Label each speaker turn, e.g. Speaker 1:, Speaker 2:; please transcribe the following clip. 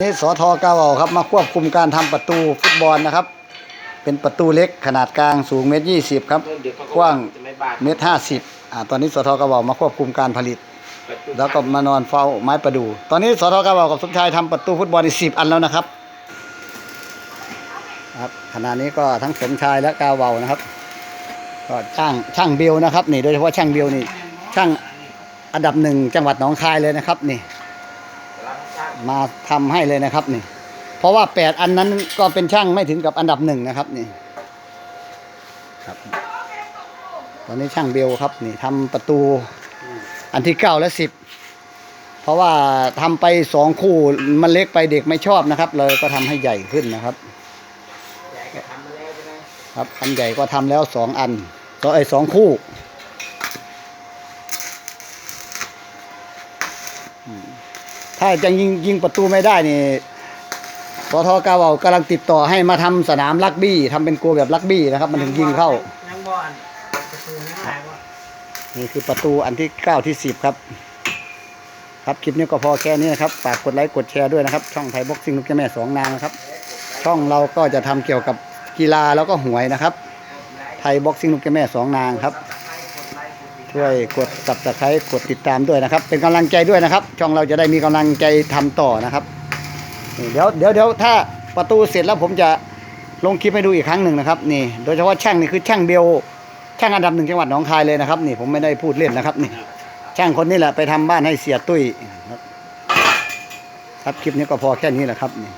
Speaker 1: นี่สอทกาวครับมาควบคุมการทำประตูฟุตบอลนะครับ เป็นประตูเล็กขนาดกลางสูงเมตรยี่สิบครับกว้างเมตรห้าสิบอ่าตอนนี้สอทกาวมาควบคุมการผลิต แล้วก็มานอนเฝ้าไม้ประดู ตอนนี้สอทกาวกับสมชายทำประตูฟุตบอลอีกสิบอันแล้วนะครับครับขณะนี้ก็ทั้งสมชายและกาวานะครับ ก็ช่างช่างเบลนะครับนี่โดยเฉพาะช่างเบลนี่ช่างอันดับหนึ่งจังหวัดหนองคายเลยนะครับนี่ มาทำให้เลยนะครับนี่ เพราะว่าแปดอันนั้นก็เป็นช่างไม่ถึงกับอันดับหนึ่งนะครับนี่ครับ ตอนนี้ช่างเบลครับนี่ทำประตูอันที่เก้าและสิบเพราะว่าทำไปสองคู่มันเล็กไปเด็กไม่ชอบนะครับ เลยก็ทำให้ใหญ่ขึ้นนะครับครับอันใหญ่ก็ทำแล้วสองอันสองไอ้สองคู่อืม ถ้าจะยิงยิงประตูไม่ได้นี่สทกาวากำลังติดต่อให้มาทำสนามลักบี้ทำเป็นกลัวแบบลักบี้นะครับมันถึงยิงเข้า
Speaker 2: ยังบอลประตูไม่ได้ว่า
Speaker 1: นี่คือประตูอันที่เก้าที่สิบครับ ครับ คลิปนี้ก็พอแค่นี้นะครับ ฝากกดไลค์ กดแชร์ด้วยนะครับ ช่องไทยบ็อกซิ่งลูกเจ้าแม่สองนางนะครับ ช่องเราก็จะทำเกี่ยวกับกีฬาแล้วก็หวยนะครับ ไทยบ็อกซิ่งลูกเจ้าแม่สองนางครับ ช่วยกด subscribe กดติดตามด้วยนะครับ เป็นกำลังใจด้วยนะครับ ช่องเราจะได้มีกำลังใจทำต่อนะครับเดี๋ยวเดี๋ยวเดี๋ยวถ้าประตูเสร็จแล้วผมจะลงคลิปให้ดูอีกครั้งหนึ่งนะครับนี่ โดยเฉพาะช่างนี่คือช่างเบลช่างอันดับหนึ่งจังหวัดหนองคายเลยนะครับ นี่ผมไม่ได้พูดเล่นนะครับนี่ช่างคนนี้แหละไปทำบ้านให้เสียตุ้ยทับครับคลิปนี้ก็พอแค่นี้แหละครับนี่